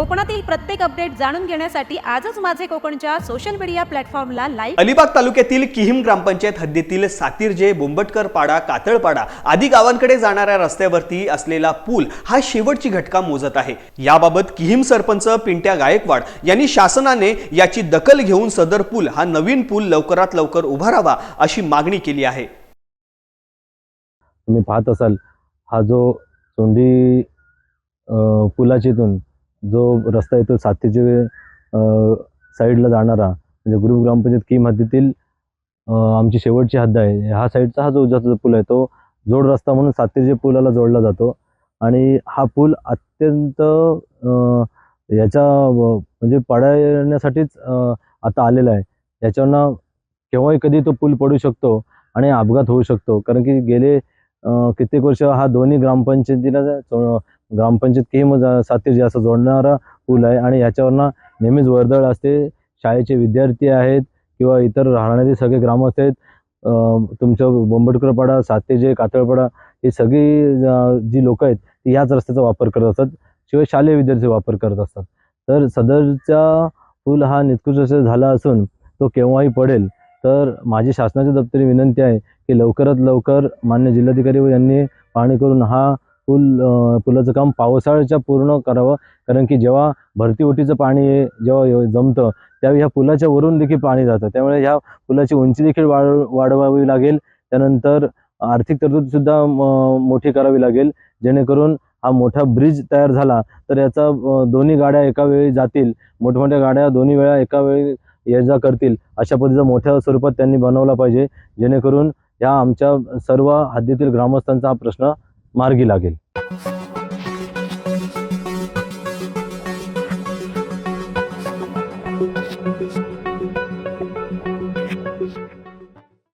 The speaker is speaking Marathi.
कोकणातील प्रत्येक अपडेट जाणून घेण्यासाठी आजच माझे कोकणच्या सोशल मीडिया प्लॅटफॉर्मला लाईक अलिबाग तालुक्यातील किहिम ग्रामपंचायत हद्दीतील सातीर्जे बोंबटकर पाडा कातळपाडा आदी गावांकडे जाणाऱ्या रस्त्यावरती असलेला पूल हा शेवटची घटका मोजत आहे. याबाबत किहिम सरपंच पिंट्या गायकवाड यांनी शासनाने याची दखल घेऊन सदर पूल हा नवीन पूल लवकरात लवकर उभारावा अशी मागणी केली आहे. तुम्ही पाहत असाल हा जो अ, पुलाचीतून जो रस्ता येतो सातेचे साईडला जाणारा म्हणजे गुरुग्रामपंचायत ग्रामपंचायत हद्दीतील आमची शेवटची हद्द आहे. हा साईडचा हा जो जो पूल आहे तो जोड रस्ता म्हणून सातेचे पुलाला जोडला जातो. आणि हा पूल अत्यंत याच्या म्हणजे पडण्यासाठीच आता आलेला आहे. याच्यावरनं केव्हाही कधी तो पूल पडू शकतो आणि अपघात होऊ शकतो. कारण की गेले कित्येक वर्ष हा दोन्ही ग्रामपंचायतीला ग्रामपंचायत किंवा मग सातीर्जे असं जोडणारा पूल आहे. आणि ह्याच्यावरनं नेहमीच वर्दळ असते. शाळेचे विद्यार्थी आहेत किंवा इतर राहणारे सगळे ग्रामस्थ आहेत तुमचं बोंबडकरपाडा सातेजे कातळपाडा ही सगळी जी लोक आहेत ती ह्याच रस्त्याचा वापर करत असतात. शिवाय शालेय विद्यार्थी वापर करत असतात. तर सदरचा पूल हा निकृष्ट झाला असून तो केव्हाही पडेल. तर माझी शासनाच्या दप्तरी विनंती आहे की लवकरात लवकर मान्य जिल्हाधिकारी व यांनी पाहणी करून हा पूल पुलाचं काम पावसाळ्याच्या पूर्ण करावं. कारण की जेव्हा भरती ओटीचं पाणी जेव्हा जमतं त्यावेळी ह्या पुलाच्या वरून देखील पाणी जातं. त्यामुळे ह्या पुलाची उंची देखील वाढ वाढवावी लागेल. त्यानंतर आर्थिक तरतूदसुद्धा म- मोठी करावी लागेल. जेणेकरून हा मोठा ब्रिज तयार झाला तर याचा दोन्ही गाड्या एका वेळी जातील. मोठमोठ्या गाड्या दोन्ही वेळा एका वेळी ये जा करतील. अशा पद्धतीचा मोठ्या स्वरूपात त्यांनी बनवला पाहिजे. जेणेकरून या आमच्या सर्व हद्दीतील ग्रामस्थांचा हा प्रश्न मार्गी लागेल.